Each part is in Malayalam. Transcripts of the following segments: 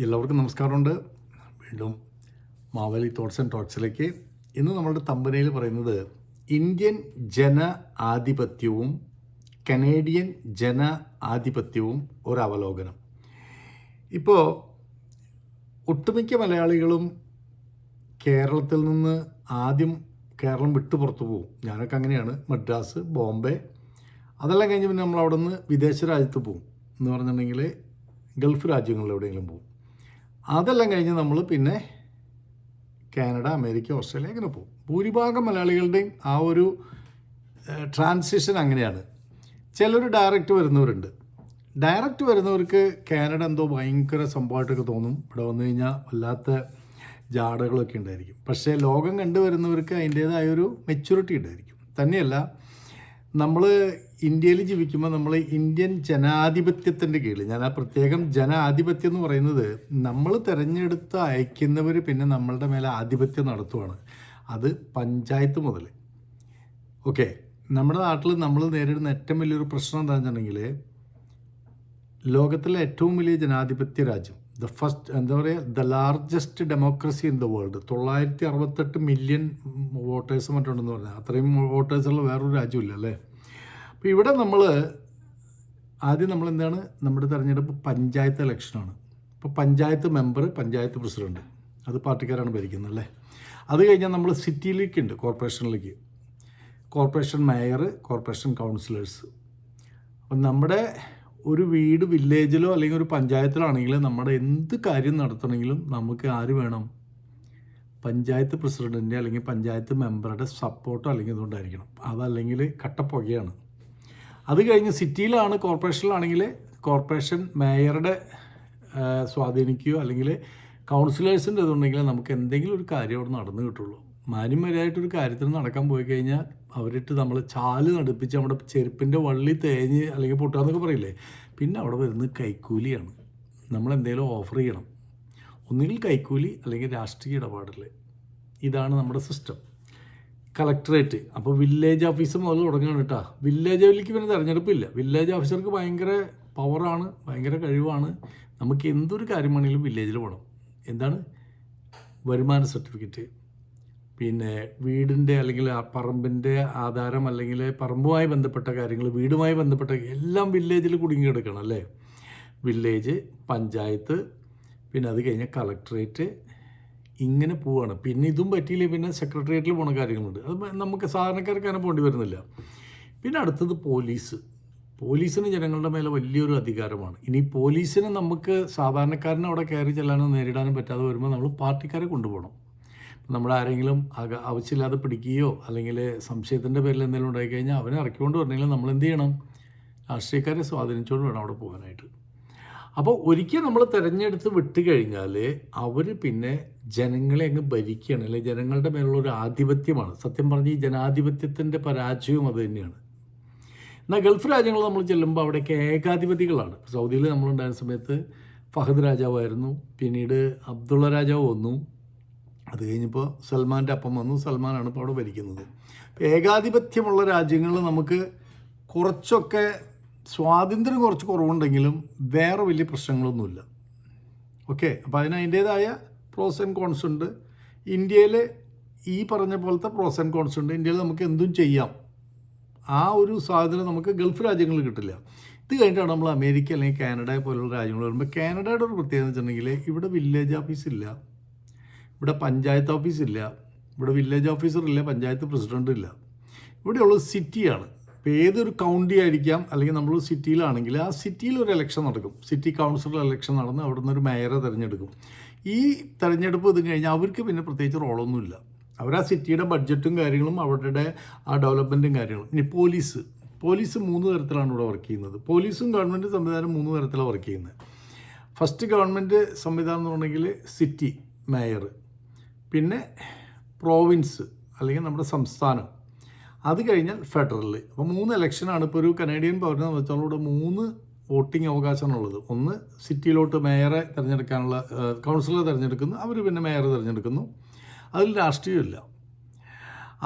എല്ലാവർക്കും നമസ്കാരമുണ്ട്. വീണ്ടും മാവേലി തോട്ട്സ് ആൻഡ് ടോട്ട്സിലേക്ക് ഇന്ന് നമ്മളുടെ തമ്പനയിൽ പറയുന്നത് ഇന്ത്യൻ ജന ആധിപത്യവും കനേഡിയൻ ജന ആധിപത്യവും ഒരവലോകനം. ഇപ്പോൾ ഒട്ടുമിക്ക മലയാളികളും കേരളത്തിൽ നിന്ന് ആദ്യം കേരളം വിട്ടു പുറത്തു പോകും ഞാനൊക്കെ അങ്ങനെയാണ്. മദ്രാസ് ബോംബെ അതെല്ലാം കഴിഞ്ഞ് പിന്നെ നമ്മൾ അവിടെ നിന്ന് വിദേശ രാജ്യത്ത് പോകും എന്ന് പറഞ്ഞിട്ടുണ്ടെങ്കിൽ ഗൾഫ് രാജ്യങ്ങളിൽ എവിടെയെങ്കിലും പോകും അതെല്ലാം കഴിഞ്ഞ് നമ്മൾ പിന്നെ കാനഡ അമേരിക്ക ഓസ്ട്രേലിയ അങ്ങനെ പോകും. ഭൂരിഭാഗം മലയാളികളുടെയും ആ ഒരു ട്രാൻസിഷൻ അങ്ങനെയാണ്. ചിലർ ഡയറക്റ്റ് വരുന്നവരുണ്ട്. ഡയറക്റ്റ് വരുന്നവർക്ക് കാനഡ എന്തോ ഭയങ്കര സംഭവമായിട്ടൊക്കെ തോന്നും. ഇവിടെ വന്നു കഴിഞ്ഞാൽ വല്ലാത്ത ജാടകളൊക്കെ ഉണ്ടായിരിക്കും. പക്ഷേ ലോകം കണ്ടുവരുന്നവർക്ക് അതിന്റേതായൊരു മെച്യൂരിറ്റി ഉണ്ടായിരിക്കും. തന്നെയല്ല നമ്മൾ ഇന്ത്യയിൽ ജീവിക്കുമ്പോൾ നമ്മൾ ഇന്ത്യൻ ജനാധിപത്യത്തിന്റെ കീഴിൽ ഞാൻ ആ പ്രത്യേകം ജനാധിപത്യം എന്ന് പറയുന്നത് നമ്മൾ തിരഞ്ഞെടുത്ത് അയക്കുന്നവർ പിന്നെ നമ്മളുടെ മേലെ ആധിപത്യം നടത്തുവാണ്. അത് പഞ്ചായത്ത് മുതൽ ഓക്കെ നമ്മുടെ നാട്ടിൽ നമ്മൾ നേരിടുന്ന ഏറ്റവും വലിയൊരു പ്രശ്നം എന്താണെന്ന് വെച്ചിട്ടുണ്ടെങ്കിൽ ലോകത്തിലെ ഏറ്റവും വലിയ ജനാധിപത്യ രാജ്യം ദ ഫസ്റ്റ് എന്താ പറയുക the largest democracy in the world തൊള്ളായിരത്തി അറുപത്തെട്ട് മില്യൺ വോട്ടേഴ്സ് മറ്റുണ്ടെന്ന് പറഞ്ഞാൽ അത്രയും വോട്ടേഴ്സുള്ള വേറൊരു രാജ്യമില്ല അല്ലേ? അപ്പോൾ ഇവിടെ നമ്മൾ ആദ്യം നമ്മൾ എന്താണ്? നമ്മുടെ തെരഞ്ഞെടുപ്പ് പഞ്ചായത്ത് ഇലക്ഷനാണ് ഇപ്പോൾ പഞ്ചായത്ത് മെമ്പർ പഞ്ചായത്ത് പ്രസിഡന്റ് അത് പാർട്ടിക്കാരാണ് ഭരിക്കുന്നത് അല്ലേ? അത് കഴിഞ്ഞാൽ നമ്മൾ സിറ്റിയിലേക്ക് ഉണ്ട് കോർപ്പറേഷനിലേക്ക് കോർപ്പറേഷൻ മേയർ കോർപ്പറേഷൻ കൗൺസിലേഴ്സ് അപ്പം നമ്മുടെ ഒരു വീട് വില്ലേജിലോ അല്ലെങ്കിൽ ഒരു പഞ്ചായത്തിലാണെങ്കിലും നമ്മുടെ എന്ത് കാര്യം നടത്തണമെങ്കിലും നമുക്ക് ആര് വേണം? പഞ്ചായത്ത് പ്രസിഡന്റിന്റെ അല്ലെങ്കിൽ പഞ്ചായത്ത് മെമ്പറുടെ സപ്പോർട്ടോ അല്ലെങ്കിൽ ഇതുകൊണ്ടായിരിക്കണം. അതല്ലെങ്കിൽ കട്ടപ്പുകയാണ്. അത് കഴിഞ്ഞ് സിറ്റിയിലാണ് കോർപ്പറേഷനിലാണെങ്കിൽ കോർപ്പറേഷൻ മേയറുടെ സ്വാധീനിക്കുകയോ അല്ലെങ്കിൽ കൗൺസിലേഴ്സിന്റെ ഇതുണ്ടെങ്കിൽ നമുക്ക് എന്തെങ്കിലും ഒരു കാര്യം അവിടെ നടന്നു കിട്ടുള്ളൂ. മാന്യമര്യാദയായിട്ടൊരു കാര്യത്തിന് നടക്കാൻ പോയി കഴിഞ്ഞാൽ അവരിട്ട് നമ്മൾ ചാൽ നടുപ്പിച്ച് നമ്മുടെ ചെരുപ്പിന്റെ വള്ളി തേഞ്ഞ് അല്ലെങ്കിൽ പൊട്ടാന്നൊക്കെ പറയില്ലേ? പിന്നെ അവിടെ വരുന്നത് കൈക്കൂലിയാണ്. നമ്മൾ എന്തെങ്കിലും ഓഫർ ചെയ്യണം. ഒന്നുകിൽ കൈക്കൂലി അല്ലെങ്കിൽ രാഷ്ട്രീയ ഇടപാടിൽ ഇതാണ് നമ്മുടെ സിസ്റ്റം കളക്ടറേറ്റ് അപ്പോൾ വില്ലേജ് ഓഫീസ് മുതൽ തുടങ്ങുകയാണ് കേട്ടോ. വില്ലേജ് ലെവലിലേക്ക് പിന്നെ തിരഞ്ഞെടുപ്പില്ല. വില്ലേജ് ഓഫീസർക്ക് ഭയങ്കര പവറാണ് ഭയങ്കര കഴിവാണ്. നമുക്ക് എന്തൊരു കാര്യം വേണമെങ്കിലും വില്ലേജിൽ പോകണം എന്താണ്? വരുമാന സർട്ടിഫിക്കറ്റ് പിന്നെ വീടിന്റെ അല്ലെങ്കിൽ ആ പറമ്പിന്റെ ആധാരം അല്ലെങ്കിൽ പറമ്പുമായി ബന്ധപ്പെട്ട കാര്യങ്ങൾ വീടുമായി ബന്ധപ്പെട്ട എല്ലാം വില്ലേജിൽ കുടുങ്ങി കിടക്കണം അല്ലേ? വില്ലേജ് പഞ്ചായത്ത് പിന്നെ അത് കഴിഞ്ഞാൽ കളക്ട്രേറ്റ് ഇങ്ങനെ പോവാണ്. പിന്നെ ഇതും പറ്റിയില്ലേ പിന്നെ സെക്രട്ടേറിയറ്റിൽ പോണ കാര്യങ്ങളുണ്ട്. അത് നമുക്ക് സാധാരണക്കാർക്ക് അങ്ങനെ പോകേണ്ടി വരുന്നില്ല. പിന്നെ അടുത്തത് പോലീസ്. പോലീസിന് ജനങ്ങളുടെ മേലെ വലിയൊരു അധികാരമാണ്. ഇനി പോലീസിന് നമുക്ക് സാധാരണക്കാരനെ അവിടെ കയറി ചെല്ലാനോ നേരിടാനോ പറ്റാതെ വരുമ്പോൾ നമ്മൾ പാർട്ടിക്കാരെ കൊണ്ടുപോകണം. നമ്മുടെ ആരെങ്കിലും അക ആവശ്യമില്ലാതെ പിടിക്കുകയോ അല്ലെങ്കിൽ സംശയത്തിന്റെ പേരിൽ എന്തെങ്കിലും ഉണ്ടായിക്കഴിഞ്ഞാൽ അവനെ ഇറക്കിക്കൊണ്ട് വരണമെങ്കിൽ നമ്മൾ എന്ത് ചെയ്യണം? രാഷ്ട്രീയക്കാരെ സ്വാധീനിച്ചുകൊണ്ട് വേണം അവിടെ പോകാനായിട്ട്. അപ്പോൾ ഒരിക്കൽ നമ്മൾ തിരഞ്ഞെടുത്ത് വിട്ട് കഴിഞ്ഞാൽ അവർ പിന്നെ ജനങ്ങളെ അങ്ങ് ഭരിക്കുകയാണ്. അല്ലെങ്കിൽ ജനങ്ങളുടെ മേലുള്ള ഒരു ആധിപത്യമാണ്. സത്യം പറഞ്ഞ് ഈ ജനാധിപത്യത്തിന്റെ പരാജയവും അത് തന്നെയാണ്. എന്നാൽ ഗൾഫ് രാജ്യങ്ങൾ നമ്മൾ ചെല്ലുമ്പോൾ അവിടെയൊക്കെ ഏകാധിപതികളാണ്. സൗദിയിൽ നമ്മളുണ്ടായിരുന്ന സമയത്ത് ഫഹദ് രാജാവായിരുന്നു. പിന്നീട് അബ്ദുള്ള രാജാവ് വന്നു. അത് കഴിഞ്ഞപ്പോൾ സൽമാന്റെ അപ്പം വന്നു. സൽമാനാണ് ഇപ്പോൾ അവിടെ ഭരിക്കുന്നത്. അപ്പോൾ ഏകാധിപത്യമുള്ള രാജ്യങ്ങളിൽ നമുക്ക് കുറച്ചൊക്കെ സ്വാതന്ത്ര്യം കുറച്ച് കുറവുണ്ടെങ്കിലും വേറെ വലിയ പ്രശ്നങ്ങളൊന്നുമില്ല. ഓക്കെ? അപ്പോൾ അതിന് അതിന്റേതായ പ്രോസ് ആൻഡ് കോൺസ് ഉണ്ട്. ഇന്ത്യയിൽ ഈ പറഞ്ഞ പോലത്തെ പ്രോസ് ആൻഡ് കോൺസ് ഉണ്ട്. ഇന്ത്യയിൽ നമുക്ക് എന്തും ചെയ്യാം. ആ ഒരു സ്വാതന്ത്ര്യം നമുക്ക് ഗൾഫ് രാജ്യങ്ങളിൽ കിട്ടില്ല. ഇത് കഴിഞ്ഞിട്ടാണ് നമ്മൾ അമേരിക്ക അല്ലെങ്കിൽ കാനഡ പോലുള്ള രാജ്യങ്ങൾ വരുമ്പോൾ കാനഡയുടെ ഒരു പ്രത്യേകത വെച്ചിട്ടുണ്ടെങ്കിൽ ഇവിടെ വില്ലേജ് ഓഫീസ് ഇല്ല. ഇവിടെ പഞ്ചായത്ത് ഓഫീസ് ഇല്ല ഇവിടെ വില്ലേജ് ഓഫീസർ ഇല്ല പഞ്ചായത്ത് പ്രസിഡന്റ് ഇല്ല ഇവിടെയുള്ളത് സിറ്റിയാണ്. ഇപ്പോൾ ഏതൊരു കൗണ്ടി ആയിരിക്കാം അല്ലെങ്കിൽ നമ്മൾ സിറ്റിയിലാണെങ്കിൽ ആ സിറ്റിയിൽ ഒരു ഇലക്ഷൻ നടക്കും. സിറ്റി കൗൺസിലർ ഇലക്ഷൻ നടന്ന് അവിടെ നിന്ന് ഒരു മേയറെ തിരഞ്ഞെടുക്കും. ഈ തിരഞ്ഞെടുപ്പ് ഇത് കഴിഞ്ഞാൽ അവർക്ക് പിന്നെ പ്രത്യേകിച്ച് റോളൊന്നുമില്ല അവർ ആ സിറ്റിയുടെ ബഡ്ജറ്റും കാര്യങ്ങളും അവരുടെ ആ ഡെവലപ്മെന്റും കാര്യങ്ങളും. ഇനി പോലീസ് പോലീസ് മൂന്ന് തരത്തിലാണ് ഇവിടെ വർക്ക് ചെയ്യുന്നത്. പോലീസും ഗവൺമെന്റ് സംവിധാനം മൂന്ന് തരത്തിലാണ് വർക്ക് ചെയ്യുന്നത്. ഫസ്റ്റ് ഗവൺമെന്റ് സംവിധാനം എന്ന് പറഞ്ഞെങ്കിൽ സിറ്റി മേയർ പിന്നെ പ്രോവിൻസ് അല്ലെങ്കിൽ നമ്മുടെ സംസ്ഥാനം. അത് കഴിഞ്ഞാൽ ഫെഡറൽ അപ്പോൾ മൂന്ന് ഇലക്ഷനാണ് ഇപ്പോൾ ഒരു കനേഡിയൻ പൗരനെ വെച്ചാൽ ഇവിടെ മൂന്ന് വോട്ടിംഗ് അവകാശമാണുള്ളത്. ഒന്ന് സിറ്റിയിലോട്ട് മേയറെ തിരഞ്ഞെടുക്കാനുള്ള കൗൺസിലറെ തിരഞ്ഞെടുക്കുന്നു. അവർ പിന്നെ മേയറെ തിരഞ്ഞെടുക്കുന്നു. അതിൽ രാഷ്ട്രീയമില്ല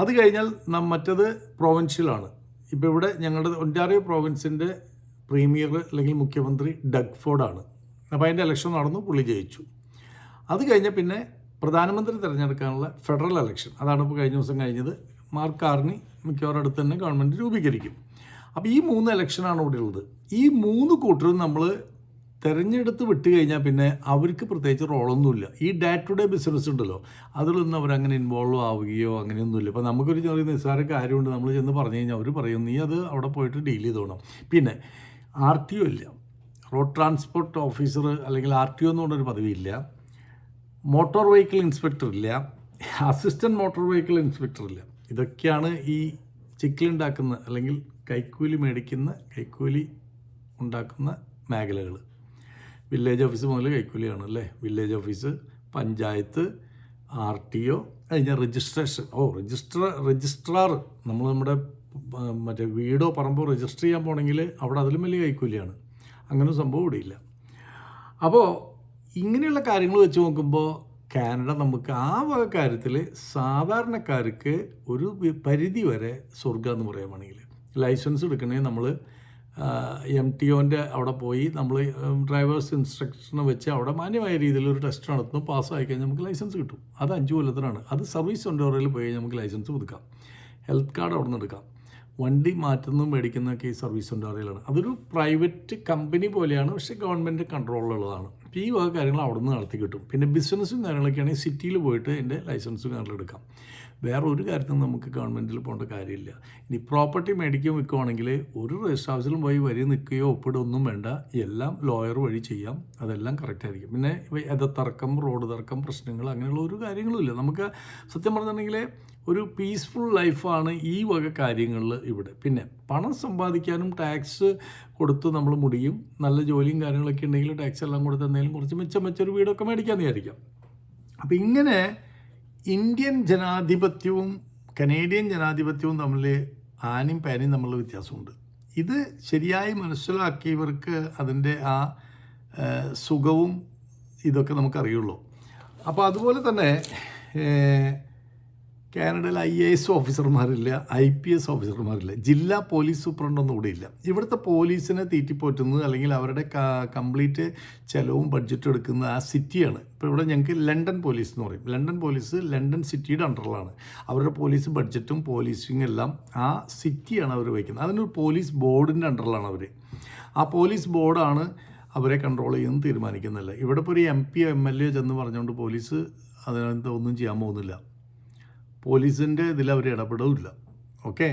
അത് കഴിഞ്ഞാൽ മറ്റത് പ്രൊവിൻഷ്യലാണ് ഇപ്പോൾ ഇവിടെ ഞങ്ങളുടെ ഒന്റാറിയോ പ്രോവിൻസിന്റെ പ്രീമിയർ അല്ലെങ്കിൽ മുഖ്യമന്ത്രി ഡഗ്ഫോർഡാണ്. അപ്പോൾ അതിന്റെ ഇലക്ഷൻ നടന്നു പുള്ളി ജയിച്ചു. അത് കഴിഞ്ഞ പിന്നെ പ്രധാനമന്ത്രി തിരഞ്ഞെടുക്കാനുള്ള ഫെഡറൽ ഇലക്ഷൻ അതാണ് ഇപ്പോൾ കഴിഞ്ഞ ദിവസം കഴിഞ്ഞത്. മാർക്ക് കാർണി മിക്കവാറും അടുത്ത് തന്നെ ഗവൺമെന്റ് രൂപീകരിക്കും. അപ്പോൾ ഈ മൂന്ന് ഇലക്ഷനാണ് ഇവിടെ ഉള്ളത്. ഈ മൂന്ന് കൂട്ടരും നമ്മൾ തിരഞ്ഞെടുത്ത് വിട്ട് കഴിഞ്ഞാൽ പിന്നെ അവർക്ക് പ്രത്യേകിച്ച് റോളൊന്നുമില്ല. ഈ ഡേ ടു ഡേ ബിസിനസ് ഉണ്ടല്ലോ. അതിലൊന്നും അവരങ്ങനെ ഇൻവോൾവ് ആവുകയോ അങ്ങനെയൊന്നുമില്ല. ഇപ്പോൾ നമുക്കൊരു ചെറിയ നിസ്സാര കാര്യമുണ്ട്. നമ്മൾ ചെന്ന് പറഞ്ഞു കഴിഞ്ഞാൽ അവർ പറയും നീ അത് അവിടെ പോയിട്ട് ഡീൽ ചെയ്തോണം പിന്നെ ആർ ടി ഒ ഇല്ല. റോഡ് ട്രാൻസ്പോർട്ട് ഓഫീസർ അല്ലെങ്കിൽ ആർ ടി ഒ എന്ന് പദവിയില്ല മോട്ടോർ വെഹിക്കിൾ ഇൻസ്പെക്ടർ ഇല്ല. അസിസ്റ്റന്റ് മോട്ടോർ വെഹിക്കിൾ ഇൻസ്പെക്ടർ ഇല്ല. ഇതൊക്കെയാണ് ഈ ചിക്കിലുണ്ടാക്കുന്ന അല്ലെങ്കിൽ കൈക്കൂലി മേടിക്കുന്ന കൈക്കൂലി ഉണ്ടാക്കുന്ന മേഖലകൾ വില്ലേജ് ഓഫീസ് മുതൽ കൈക്കൂലിയാണ് അല്ലേ? Village office panchayat R T O കഴിഞ്ഞ രജിസ്ട്രേഷൻ. Oh register registrar. നമ്മൾ നമ്മുടെ മറ്റേ വീടോ പറമ്പോ രജിസ്റ്റർ ചെയ്യാൻ പോകണമെങ്കിൽ അവിടെ അതിലും വലിയ കൈക്കൂലിയാണ്. അങ്ങനെ സംഭവം ഇവിടെ ഇല്ല അപ്പോൾ ഇങ്ങനെയുള്ള കാര്യങ്ങൾ വെച്ച് നോക്കുമ്പോൾ കാനഡ നമുക്ക് ആ വക കാര്യത്തിൽ സാധാരണക്കാർക്ക് ഒരു പരിധി വരെ സ്വർഗം എന്ന് പറയാൻ വേണമെങ്കിൽ. ലൈസൻസ് എടുക്കണമെങ്കിൽ നമ്മൾ എം ടി ഒന്റെ അവിടെ പോയി നമ്മൾ ഡ്രൈവേഴ്സ് ഇൻസ്ട്രക്ഷനെ വെച്ച് അവിടെ മാന്യമായ രീതിയിൽ ഒരു ടെസ്റ്റ് നടത്തുന്നു പാസ്സായി കഴിഞ്ഞാൽ നമുക്ക് ലൈസൻസ് കിട്ടും. അത് അഞ്ച് കൊല്ലത്തിനാണ്. അത് സർവീസ് സെന്ററിൽ പോയി നമുക്ക് ലൈസൻസ് പുതുക്കാം. ഹെൽത്ത് കാർഡ് അവിടെ നിന്ന് എടുക്കാം. വണ്ടി മാറ്റുന്നതും മേടിക്കുന്നതൊക്കെ ഈ സർവീസ് സെന്ററുകളാണ് അതൊരു പ്രൈവറ്റ് കമ്പനി പോലെയാണ് പക്ഷേ ഗവൺമെന്റ് കൺട്രോളിലുള്ളതാണ് അപ്പോൾ ഈ വക കാര്യങ്ങൾ അവിടെ നിന്ന് നടത്തി കിട്ടും പിന്നെ ബിസിനസ്സും കാര്യങ്ങളൊക്കെ ആണെങ്കിൽ സിറ്റിയിൽ പോയിട്ട് എന്റെ ലൈസൻസും കാര്യങ്ങളും എടുക്കാം. വേറെ ഒരു കാര്യത്തിനും നമുക്ക് ഗവൺമെന്റിൽ പോകേണ്ട കാര്യമില്ല. ഇനി പ്രോപ്പർട്ടി മേടിക്കുകയോ വിൽക്കുവാണെങ്കിൽ ഒരു റെസ്റ്റ് ഹൗസിലും പോയി വരി നിൽക്കുകയോ ഒപ്പിടൊന്നും വേണ്ട. എല്ലാം ലോയർ വഴി ചെയ്യാം. അതെല്ലാം കറക്റ്റായിരിക്കും പിന്നെ തർക്കം റോഡ് തർക്കം പ്രശ്നങ്ങൾ അങ്ങനെയുള്ള ഒരു കാര്യങ്ങളുമില്ല നമുക്ക് സത്യം പറഞ്ഞിട്ടുണ്ടെങ്കിൽ ഒരു പീസ്ഫുൾ ലൈഫാണ് ഈ വക കാര്യങ്ങളിൽ ഇവിടെ. പിന്നെ പണം സമ്പാദിക്കാനും ടാക്സ് കൊടുത്ത് നമ്മൾ മുടിയും നല്ല ജോലിയും കാര്യങ്ങളൊക്കെ ഉണ്ടെങ്കിൽ ടാക്സ് എല്ലാം കൊടുത്ത് എന്തെങ്കിലും കുറച്ച് മെച്ചം മെച്ചൊരു വീടൊക്കെ മേടിക്കാമെന്ന് വിചാരിക്കാം. അപ്പോൾ ഇങ്ങനെ ഇന്ത്യൻ ജനാധിപത്യവും കനേഡിയൻ ജനാധിപത്യവും തമ്മിൽ ആനയും പാനയും തമ്മിലുള്ള വ്യത്യാസമുണ്ട്. ഇത് ശരിയായി മനസ്സിലാക്കിയവർക്ക് അതിന്റെ ആ സുഖവും ഇതൊക്കെ നമുക്കറിയുള്ളൂ. അപ്പോൾ അതുപോലെ തന്നെ കാനഡയിൽ ഐ എ എസ് ഓഫീസർമാരില്ല ഐ പി എസ് ഓഫീസർമാരില്ല ജില്ലാ പോലീസ് സൂപ്രണ്ടൊന്നും ഇവിടെ ഇല്ല. ഇവിടുത്തെ പോലീസിനെ തീറ്റിപ്പോറ്റുന്നത് അല്ലെങ്കിൽ അവരുടെ കംപ്ലീറ്റ് ചിലവും ബഡ്ജറ്റും എടുക്കുന്ന ആ സിറ്റിയാണ്. ഇപ്പോൾ ഇവിടെ ഞങ്ങൾക്ക് ലണ്ടൻ പോലീസ് എന്ന് പറയും. ലണ്ടൻ പോലീസ് ലണ്ടൻ സിറ്റിയുടെ അണ്ടറിലാണ്. അവരുടെ പോലീസ് ബഡ്ജറ്റും പോലീസിങ് എല്ലാം ആ സിറ്റിയാണ് അവർ വയ്ക്കുന്നത്. അതിനൊരു പോലീസ് ബോർഡിന്റെ അണ്ടറിലാണ് അവർ ആ പോലീസ് ബോർഡാണ് അവരെ കൺട്രോൾ ചെയ്യുന്നത് തീരുമാനിക്കുന്നില്ല. ഇവിടെ ഇപ്പോൾ ഒരു M P M L A ചെന്ന് പറഞ്ഞുകൊണ്ട് പോലീസ് അതിനകത്ത് ഒന്നും ചെയ്യാൻ പോകുന്നില്ല. പോലീസിന്റെ ഇതിൽ അവർ ഇടപെടില്ല. ഓക്കെ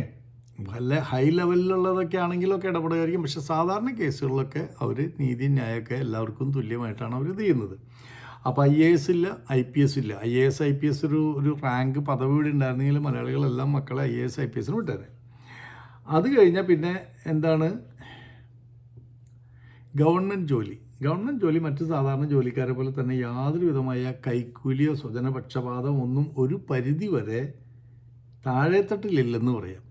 വല്ല ഹൈ ലെവലിലുള്ളതൊക്കെ ആണെങ്കിലൊക്കെ ഇടപെടുകയായിരിക്കും. പക്ഷെ സാധാരണ കേസുകളിലൊക്കെ അവർ നീതി ന്യായമൊക്കെ എല്ലാവർക്കും തുല്യമായിട്ടാണ് അവർ ചെയ്യുന്നത്. അപ്പോൾ ഐ എ എസ് ഇല്ല ഐ പി എസ് ഇല്ല. I A S I P S ഒരു ഒരു റാങ്ക് പദവി കൂടി ഉണ്ടായിരുന്നെങ്കിൽ മലയാളികളെല്ലാം മക്കളെ I A S I P എസിന് വിട്ടേനെ അത് കഴിഞ്ഞാൽ പിന്നെ എന്താണ്? ഗവൺമെന്റ് ജോലി. ഗവൺമെന്റ് ജോലി മറ്റ് സാധാരണ ജോലിക്കാരെ പോലെ തന്നെ യാതൊരു വിധമായ കൈക്കൂലിയോ സ്വജനപക്ഷപാതമോ ഒന്നും ഒരു പരിധി വരെ താഴെത്തട്ടിലില്ലെന്ന് പറയാം.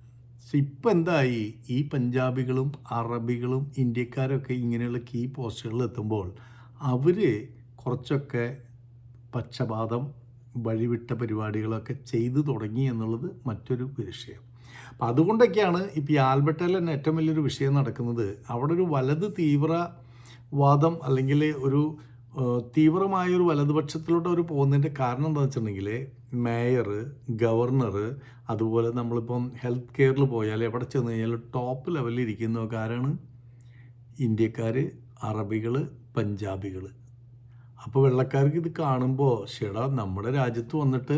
ഇപ്പം എന്തായി? ഈ പഞ്ചാബികളും അറബികളും ഇന്ത്യക്കാരൊക്കെ ഇങ്ങനെയുള്ള കീ പോസ്റ്റുകളിൽ എത്തുമ്പോൾ അവർ കുറച്ചൊക്കെ പക്ഷപാതം വഴിവിട്ട പരിപാടികളൊക്കെ ചെയ്തു തുടങ്ങി എന്നുള്ളത് മറ്റൊരു വിഷയം. അപ്പം അതുകൊണ്ടൊക്കെയാണ് ഇപ്പോൾ ഈ ആൽബർട്ടയിൽ തന്നെ ഏറ്റവും വലിയൊരു വിഷയം നടക്കുന്നത്. അവിടെ ഒരു വലത് തീവ്രവാദം അല്ലെങ്കിൽ ഒരു തീവ്രമായ ഒരു വലതുപക്ഷത്തിലോട്ട് അവർ പോകുന്നതിന്റെ കാരണം എന്താണെന്ന് വെച്ചിട്ടുണ്ടെങ്കിൽ മേയർ ഗവർണർ അതുപോലെ നമ്മളിപ്പം ഹെൽത്ത് കെയറിൽ പോയാൽ എവിടെ ചെന്ന് കഴിഞ്ഞാൽ ടോപ്പ് ലെവലിൽ ഇരിക്കുന്ന ആരാണ്? ഇന്ത്യക്കാർ അറബികൾ പഞ്ചാബികൾ അപ്പോൾ വെള്ളക്കാർക്ക് ഇത് കാണുമ്പോൾ ഷെടാ നമ്മുടെ രാജ്യത്ത് വന്നിട്ട്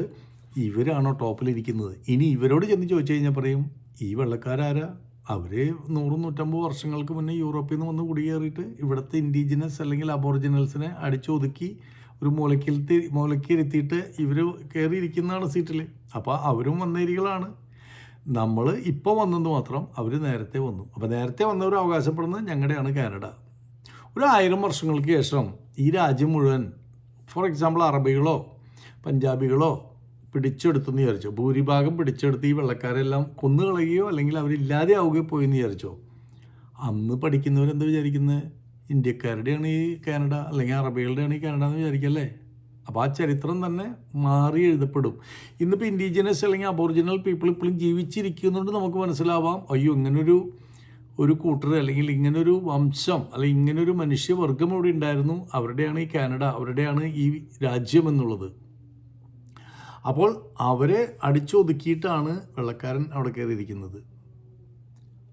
ഇവരാണോ ടോപ്പിലിരിക്കുന്നത്? ഇനി ഇവരോട് ചെന്ന് ചോദിച്ചു കഴിഞ്ഞാൽ പറയും ഈ വെള്ളക്കാരാരാ? അവർ നൂറും നൂറ്റമ്പത് വർഷങ്ങൾക്ക് മുന്നേ യൂറോപ്പിൽ നിന്ന് വന്ന് കുടിയേറിയിട്ട് ഇവിടുത്തെ ഇൻഡിജിനസ് അല്ലെങ്കിൽ അബോറിജിനൽസിനെ അടിച്ചൊതുക്കി ഒരു മുലക്കിലത്തി മുലക്കിരുത്തിയിട്ട് ഇവർ കയറിയിരിക്കുന്നതാണ് സീറ്റിൽ അപ്പോൾ അവരും വന്നേരികളാണ് നമ്മൾ ഇപ്പോൾ വന്നത് മാത്രം അവർ നേരത്തെ വന്നു. അപ്പോൾ നേരത്തെ വന്നവർ അവകാശപ്പെടുന്നത് ഞങ്ങളുടെയാണ് കാനഡ. ഒരു ആയിരം വർഷങ്ങൾക്ക് ശേഷം ഈ രാജ്യം മുഴുവൻ ഫോർ എക്സാമ്പിൾ അറബികളോ പഞ്ചാബികളോ പിടിച്ചെടുത്തെന്ന് വിചാരിച്ചോ? ഭൂരിഭാഗം പിടിച്ചെടുത്ത് ഈ വെള്ളക്കാരെല്ലാം കൊന്നുകളയുകയോ അല്ലെങ്കിൽ അവരില്ലാതെ ആവുകയോ പോയെന്ന് വിചാരിച്ചോ? അന്ന് പഠിക്കുന്നവരെന്ത് വിചാരിക്കുന്നത് ഇന്ത്യക്കാരുടെയാണ് ഈ കാനഡ അല്ലെങ്കിൽ അറബികളുടെയാണ് ഈ കാനഡ എന്ന് വിചാരിക്കല്ലേ? അപ്പോൾ ആ ചരിത്രം തന്നെ മാറി എഴുതപ്പെടും. ഇന്നിപ്പോൾ ഇൻഡിജിനസ് അല്ലെങ്കിൽ അബോറിജിനൽ പീപ്പിൾ ഇപ്പോഴും ജീവിച്ചിരിക്കുന്നുണ്ട് നമുക്ക് മനസ്സിലാവാം. അയ്യോ ഇങ്ങനൊരു ഒരു കൂട്ടർ അല്ലെങ്കിൽ ഇങ്ങനൊരു വംശം അല്ലെങ്കിൽ ഇങ്ങനൊരു മനുഷ്യവർഗം അവിടെ ഉണ്ടായിരുന്നു. അവരുടെയാണ് ഈ കാനഡ അവരുടെയാണ് ഈ രാജ്യം എന്നുള്ളത്. അപ്പോൾ അവരെ അടിച്ചൊതുക്കിയിട്ടാണ് വെള്ളക്കാരൻ അവിടെ കയറിയിരിക്കുന്നത്.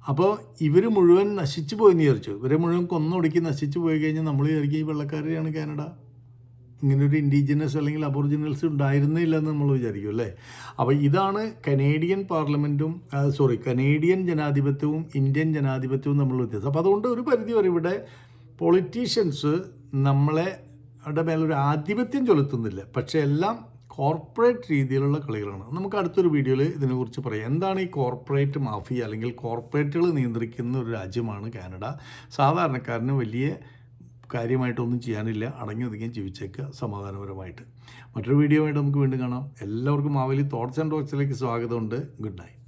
അപ്പോൾ ഇവർ മുഴുവൻ നശിച്ചു പോയെന്ന് വിചാരിച്ചു. ഇവരെ മുഴുവൻ കൊന്നൊടുക്കി നശിച്ചു പോയി കഴിഞ്ഞാൽ നമ്മൾ വിചാരിക്കും ഈ വെള്ളക്കാരെയാണ് കാനഡ. ഇങ്ങനെ ഒരു ഇൻഡിജിനസ് അല്ലെങ്കിൽ അബോറിജിനൽസ് ഉണ്ടായിരുന്നില്ല എന്ന് നമ്മൾ വിചാരിക്കും അല്ലേ? അപ്പോൾ ഇതാണ് കനേഡിയൻ പാർലമെന്റും സോറി കനേഡിയൻ ജനാധിപത്യവും ഇന്ത്യൻ ജനാധിപത്യവും തമ്മിലുള്ള വ്യത്യാസം. അപ്പോൾ അതുകൊണ്ട് ഒരു പരിധി വരെ ഇവിടെ പൊളിറ്റീഷ്യൻസ് നമ്മളെ ടെ മേലൊരു ആധിപത്യം ചെലുത്തുന്നില്ല. പക്ഷേ എല്ലാം കോർപ്പറേറ്റ് രീതിയിലുള്ള കളികളാണ്. നമുക്ക് അടുത്തൊരു വീഡിയോയിൽ ഇതിനെക്കുറിച്ച് പറയാം. എന്താണ് ഈ കോർപ്പറേറ്റ് മാഫിയ അല്ലെങ്കിൽ കോർപ്പറേറ്റുകൾ നിയന്ത്രിക്കുന്ന ഒരു രാജ്യമാണ് കാനഡ? സാധാരണക്കാരന് വലിയ കാര്യമായിട്ടൊന്നും ചെയ്യാനില്ല. അടങ്ങി ഒതുങ്ങിയും ജീവിച്ചേക്കുക സമാധാനപരമായിട്ട്. മറ്റൊരു വീഡിയോ ആയിട്ട് നമുക്ക് വീണ്ടും കാണാം. എല്ലാവർക്കും മാവേലി തോട്ട്സ് ആൻഡ് ടോക്സിലേക്ക് സ്വാഗതമുണ്ട്. Good night.